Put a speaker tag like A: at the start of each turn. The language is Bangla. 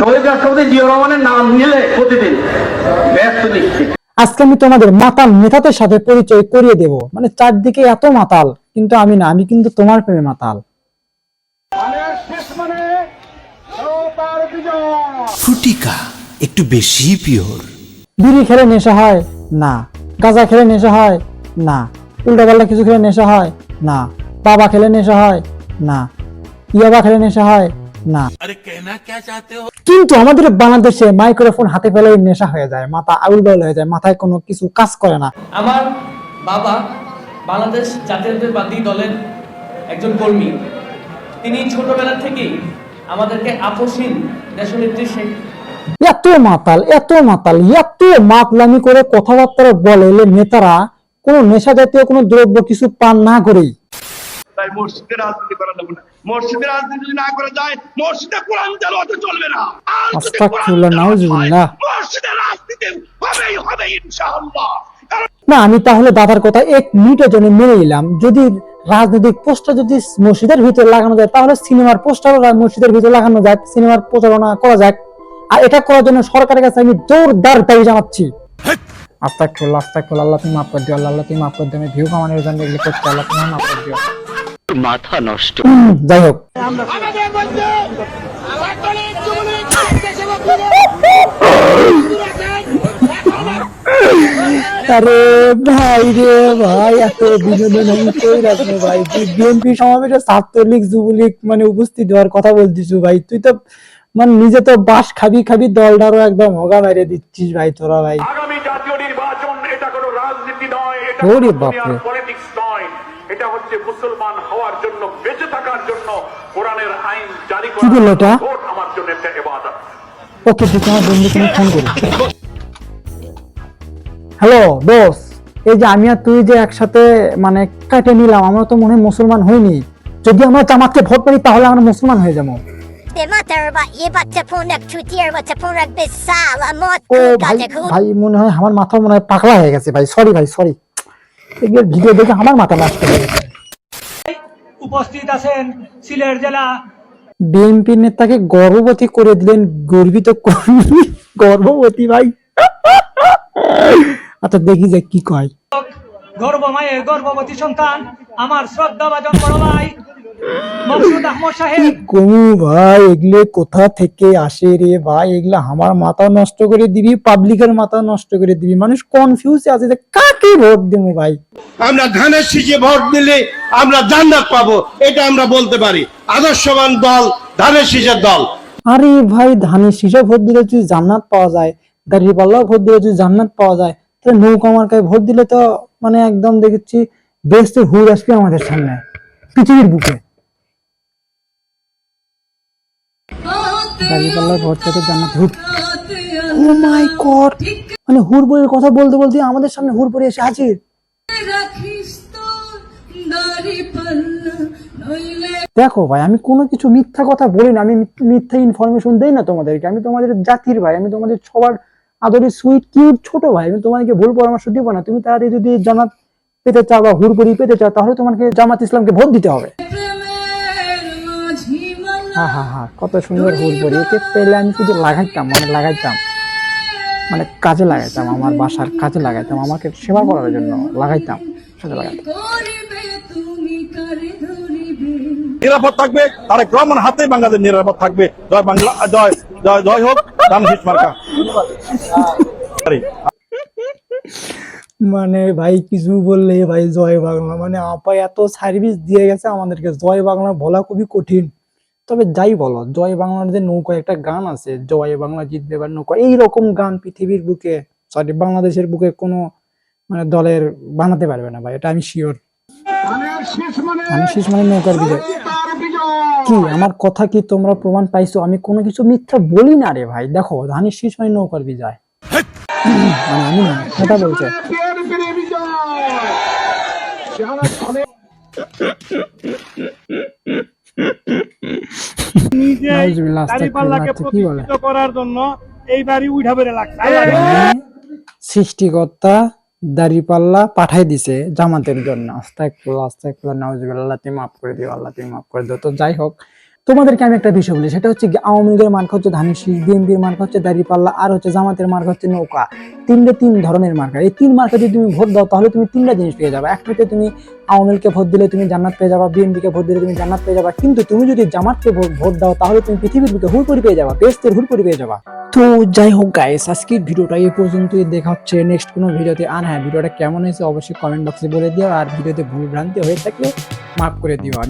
A: শহীদ রাষ্ট্রপতি জিয়া রহমানের নাম নিলে প্রতিদিন ব্যস্ত নিশ্চিত।
B: আজকে আমি তোমাদের মাতাল নেতাদের সাথে পরিচয় করিয়ে দেব। মানে চারদিকে এত মাতাল কিন্তু আমি না আমি কিন্তু তোমার প্রেমে মাতাল।
C: ফ্রুটিকা একটু বেশি পিওর।
B: বিড়ি খেলে নেশা হয়? না। গাঁজা খেলে নেশা হয়? না। উল্টাপাল্টা কিছু খেলে নেশা হয়? না। বাবা খেলে নেশা হয়? না। ইয়াবা খেলে নেশা হয়? না। কিন্তু আমাদের বাংলাদেশে মাইক্রোফোন হাতে পেলেই নেশা হয়ে যায় মাথা আউল বাউল হয়ে যায় মাথায় কোনো কিছু কাজ করে না।
D: আমার বাবা বাংলাদেশ জাতীয়তাবাদী দলের একজন কর্মী। তিনি ছোটবেলা থেকেই আমাদেরকে আপসীন দেশনেত্রী শেখ
B: এত মাতাল এত মাতাল এত মাতলামি করে কথাবার্তা বলে নেতারা কোনো নেশা জাতীয় কোনো দ্রব্য কিছু পান না করেই।
E: তাই মসজিদে রাজনীতি করা যাবে না। মসজিদে রাজনীতি যদি না করা যায় মসজিদে কোরআন চালাতে চলবে না। আর যদি কোরআন
B: আস্তাগফিরুল্লাহ, নাউজুবিল্লাহ।
E: মসজিদে রাজনীতি হবেই হবে ইনশাআল্লাহ।
B: না আমি তাহলে দাদার কথা এক মিনিটের জন্য মেনে নিলাম। যদি রাজনৈতিক পোস্টার যদি মসজিদের ভিতরে লাগানো যায় তাহলে সিনেমার পোস্টার মসজিদের ভিতরে লাগানো যায় সিনেমার প্রচারণা করা যাক। আর এটা করার জন্য সরকারের কাছে আমি জোরদার দাবি জানাচ্ছি। আস্তাগফিরুল্লাহ আস্তাগফিরুল্লাহ আল্লাহ তুমি মাফ করে দিও আল্লাহ আল্লাহ তুমি মাফ করে দিও আমি ভিউ কামানোর জন্য এগুলো করছি আল্লাহ তুমি মাফ করে দিও।
F: মাথা নষ্ট।
B: যাই হোক। আরে ভাই রে ভাই এত বিনোদন আমি কই রাখব ভাই? তুই বিএনপি সমাবেশে ছাত্রলীগ যুবলীগ মানে উপস্থিত হওয়ার কথা বলতিস ভাই। তুই তো মানে নিজে তো বাস খাবি খাবি দলটারও একদম হগা মেরে দিচ্ছিস ভাই তোরা ভাই।
E: আগামী জাতীয় নির্বাচন এটা কোনো রাজনীতি নয় এটা
B: ওরে বাপরে।
E: এটা হচ্ছে মুসলমান হওয়ার জন্য বেঁচে থাকার জন্য কোরআনের আইন জারি
B: কি বলল এটা?
E: ভোট আমার জন্য একটা ইবাদত।
B: ওকে ঠিক আমার বন্ধুকে আমি ফোন করি। হ্যালো দোস এই যে আমি আর তুই যে একসাথে মানে কাটে নিলাম আমরা তো মনে হয় মুসলমান হইনি। যদি আমরা জামাতকে ভোট পাই তাহলে আমরা মুসলমান হয়ে যাব। ও ভাই ভাই মনে হয় আমার মাথা মনে হয় পাগলা হয়ে গেছে ভাই সরি ভাই সরি এগুলো ভিডিও দেখে আমার মাথা নষ্ট হয়ে গেছে।
G: উপস্থিত আছেন সিলেট জেলা
B: বিএনপি নেতাকে গর্ভবতী করে দিলেন গর্বিত কর্মী। গর্ভবতী ভাই। আচ্ছা দেখি যে কি কয়।
G: গর্ব মায়ের গর্ভবতী সন্তান আমার শ্রদ্ধাভাজন বড় ভাই মকসুদ আহমদ সাহেব।
B: কমু ভাই এগুলো কোথা থেকে আসে রে ভাই? এগুলো আমার মাথা নষ্ট করে দিবি পাবলিকের মাথা নষ্ট করে দিবি। মানুষ কনফিউজ আছে যে কাকে ভোট দেবো ভাই?
H: আমরা ধানের শীষে ভোট দিলে আমরা জান্নাত পাবো এটা আমরা বলতে পারি। আদর্শবান দল ধানের শীষের দল।
B: আরে ভাই ধানের শীষে ভোট দিলে যদি জান্নাত পাওয়া যায় দাঁড়িয়ে পাল্লাও ভোট দিলে যদি জান্নাত পাওয়া যায় তাহলে নৌকা মার্কায় ভোট দিলে তো মানে একদম দেখেছি বেস্ট হুর আসবে আমাদের সামনে। পৃথিবীর বুকে। দাঁড়িয়ে পাল্লার জান্নাত হুর। ও মাই গড মানে হুর বইয়ের কথা বলতে বলতে আমাদের সামনে হুর পরে এসে হাজির। দেখো ভাই আমি কোনো কিছু মিথ্যা কথা বলি না। আমি মিথ্যা ইনফরমেশন দেই না তোমাদেরকে। আমি তোমাদের জাতির ভাই। আমি তোমাদের সবার আদরে সুইট কিউট ছোট ভাই। আমি তোমাদেরকে ভুল পরামর্শ দিব না। তুমি তাড়াতাড়ি যদি জামাত পেতে চাও বা হুড়পুরি পেতে চাও, তাহলে তোমাকে জামাত ইসলামকে ভোট দিতে হবে। কত সুন্দর হুড়পুরি একে পেলে আমি শুধু লাগাইতাম মানে লাগাইতাম। মানে কাজে লাগাইতাম, আমার বাসার কাজে লাগাইতাম, আমাকে সেবা করার জন্য লাগাইতাম কাজে লাগাইতাম।
H: নিরাপদ থাকবে, তারেক রহমান হাতে বাংলাদেশ নিরাপদ থাকবে। জয় বাংলা, জয় জয় জয় হোক ধানের মার্কা।
B: মানে ভাই কিছু বললে, ভাই জয় বাংলা। মানে আপা এত সার্ভিস দিয়ে গেছে আমাদেরকে। জয় বাংলা বলা খুবই কঠিন। তবে যাই বলো, জয় বাংলার যে নৌকা একটা গান আছে, জয় বাংলা জিতবে এবার নৌকা, এইরকম গান পৃথিবীর বুকে সরি বাংলাদেশের বুকে কোনো মানে দলের বানাতে পারবে না ভাই, এটা আমি শিওর আমি শেষ মানে নৌকার বিজয়। কি, আমার কথা কি তোমরা প্রমাণ পাইছো? আমি কোনো কিছু মিথ্যা বলি না রে ভাই। দেখো ধানের শীষ মানে নৌকার বিজয়। মানে আমি না এটা বলছে। আস্তাগফিরুল্লাহ, আচ্ছা,
G: করার জন্য বেড়ে লাগছে।
B: সৃষ্টিকর্তা দাড়িপাল্লা পাঠাই দিছে জামাতের জন্য। আস্তাগফিরুল্লাহ আস্তাগফিরুল্লাহ নাউজুবিল্লাহ আল্লাহ তুমি মাফ করে দিও আল্লাহ তুমি মাফ করে দিও। তো যাই হোক তোমাদেরকে আমি একটা বিষয় বলি, সেটা হচ্ছে আওয়ামী লীগের মার্কা হচ্ছে ধানের শীষ বিএনপির মার্কা হচ্ছে দাঁড়িপাল্লা, আর হচ্ছে জামাতের মার্কা হচ্ছে নৌকা। তিনটে তিন ধরনের মার্কা। এই তিন মার্কা যদি তুমি ভোট দাও, তাহলে তুমি তিনটা জিনিস পেয়ে যাবে। একটা তুমি আওয়ামী লীগকে ভোট দিলে তুমি জান্নাত পেয়ে যাবা, বিএনপিকে ভোট দিলে তুমি জান্নাত পেয়ে যাবা। কিন্তু তুমি যদি জামাতকে ভোট- দাও, তাহলে তুমি পৃথিবীর বুকে হুড়পুরি পেয়ে যাবা, বেস্তের হুড়পুরি পেয়ে যাবা। তো যাই হোক গাইস আজকের ভিডিওটা এই পর্যন্তই। দেখা হচ্ছে নেক্সট কোনো ভিডিওতে। আর হ্যাঁ ভিডিওটা কেমন হয়েছে অবশ্যই কমেন্ট বক্সে বলে দিও। আর ভিডিওতে ভুল ভ্রান্তি হয়ে থাকলে মাফ করে দিও।